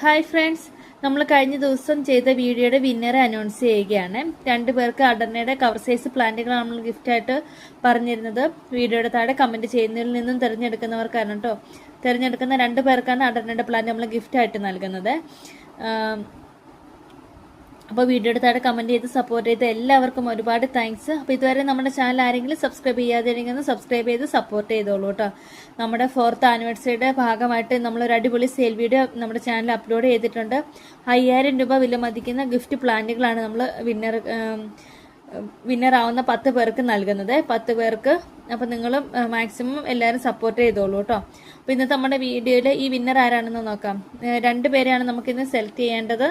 Hi friends നമ്മൾ കഴിഞ്ഞ ദിവസം ചെയ്ത വീഡിയോയുടെ വിന്നറെ അനൗൺസ് ചെയ്യുകയാണ്. രണ്ടു പേർക്ക് അടർണയുടെ കവർ സൈസ് പ്ലാന്റുകളാണ് നമ്മൾ ഗിഫ്റ്റായിട്ട് പറഞ്ഞിരുന്നത്. വീഡിയോയുടെ താഴെ കമന്റ് ചെയ്യുന്നതിൽ നിന്നും തിരഞ്ഞെടുക്കുന്നവർക്കാണ് കേട്ടോ. തിരഞ്ഞെടുക്കുന്ന രണ്ട് പേർക്കാണ് അടർണയുടെ പ്ലാന്റ് നമ്മൾ ഗിഫ്റ്റായിട്ട് നൽകുന്നത്. അപ്പോൾ വീഡിയോ താഴെ കമന്റ് ചെയ്ത് സപ്പോർട്ട് ചെയ്ത് എല്ലാവർക്കും ഒരുപാട് താങ്ക്സ് അപ്പോൾ ഇതുവരെ നമ്മുടെ ചാനൽ ആരെങ്കിലും സബ്സ്ക്രൈബ് ചെയ്യാതെ സബ്സ്ക്രൈബ് ചെയ്ത് സപ്പോർട്ട് ചെയ്തോളൂ കേട്ടോ. നമ്മുടെ ഫോർത്ത് ആനിവേഴ്സറിയുടെ ഭാഗമായിട്ട് നമ്മളൊരു അടിപൊളി സെയിൽ വീഡിയോ നമ്മുടെ ചാനൽ അപ്ലോഡ് ചെയ്തിട്ടുണ്ട്. അയ്യായിരം രൂപ വില മതിക്കുന്ന ഗിഫ്റ്റ് പ്ലാന്റുകളാണ് നമ്മൾ വിന്നർ ആവുന്ന പത്ത് പേർക്ക് നൽകുന്നത്. പത്ത് പേർക്ക്. അപ്പോൾ നിങ്ങളും മാക്സിമം എല്ലാവരും സപ്പോർട്ട് ചെയ്തോളൂ കേട്ടോ. അപ്പോൾ ഇന്നത്തെ നമ്മുടെ വീഡിയോയിൽ ഈ വിന്നർ ആരാണെന്ന് നോക്കാം. രണ്ട് പേരെയാണ് നമുക്കിന്ന് സെലക്ട് ചെയ്യേണ്ടത്.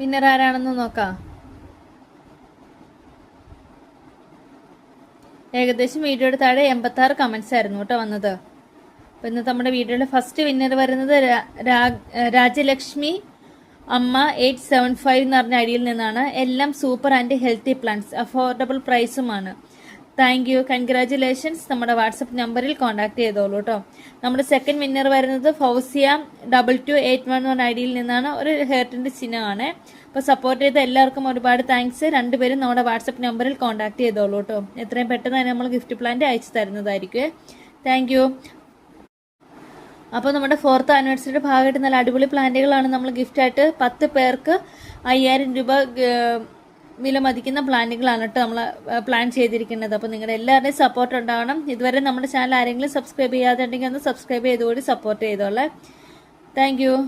വിന്നർ ആരാണെന്ന് നോക്കാം. ഏകദേശം വീഡിയോയുടെ താഴെ എൺപത്തി ആറ് കമന്റ്സ് ആയിരുന്നു കേട്ടോ വന്നത്. അപ്പം ഇന്ന് നമ്മുടെ വീഡിയോയുടെ ഫസ്റ്റ് വിന്നർ വരുന്നത് രാജലക്ഷ്മി അമ്മ എയ്റ്റ് സെവൻ ഫൈവ് എന്ന് പറഞ്ഞ അടിയിൽ നിന്നാണ്. എല്ലാം super and healthy plants affordable പ്രൈസുമാണ് thank you congratulations നമ്മുടെ വാട്സപ്പ് നമ്പറിൽ കോൺടാക്ട് ചെയ്തോളൂ കേട്ടോ നമ്മുടെ സെക്കൻഡ് വിന്നർ വരുന്നത് Fousia double two eight one one I ഡിയിൽ നിന്നാണ്. ഒരു ഹേർട്ടിന്റെ ചിഹ്നമാണ്. അപ്പോൾ സപ്പോർട്ട് ചെയ്ത എല്ലാവർക്കും ഒരുപാട് താങ്ക്സ് രണ്ടുപേരും നമ്മുടെ വാട്സപ്പ് നമ്പറിൽ കോൺടാക്ട് ചെയ്തോളൂ കേട്ടോ എത്രയും പെട്ടെന്ന് തന്നെ നമ്മൾ ഗിഫ്റ്റ് പ്ലാന്റ് അയച്ചു തരുന്നതായിരിക്കും. താങ്ക് യു അപ്പോൾ നമ്മുടെ ഫോർത്ത് ആനിവേഴ്സറിയുടെ ഭാഗമായിട്ട് നല്ല അടിപൊളി പ്ലാന്റുകളാണ് നമ്മൾ ഗിഫ്റ്റായിട്ട് പത്ത് പേർക്ക് അയ്യായിരം രൂപ ഗ- വില മതിക്കുന്ന പ്ലാന്റുകളാണ് കേട്ടോ നമ്മൾ പ്ലാൻ ചെയ്തിരിക്കുന്നത്. അപ്പോൾ നിങ്ങളുടെ എല്ലാവരുടെയും സപ്പോർട്ട് ഉണ്ടാവണം. ഇതുവരെ നമ്മുടെ ചാനൽ ആരെങ്കിലും സബ്സ്ക്രൈബ് ചെയ്യാതെ ഉണ്ടെങ്കിൽ ഒന്ന് സബ്സ്ക്രൈബ് ചെയ്തുകൊണ്ട് സപ്പോർട്ട് ചെയ്തോളേ. താങ്ക്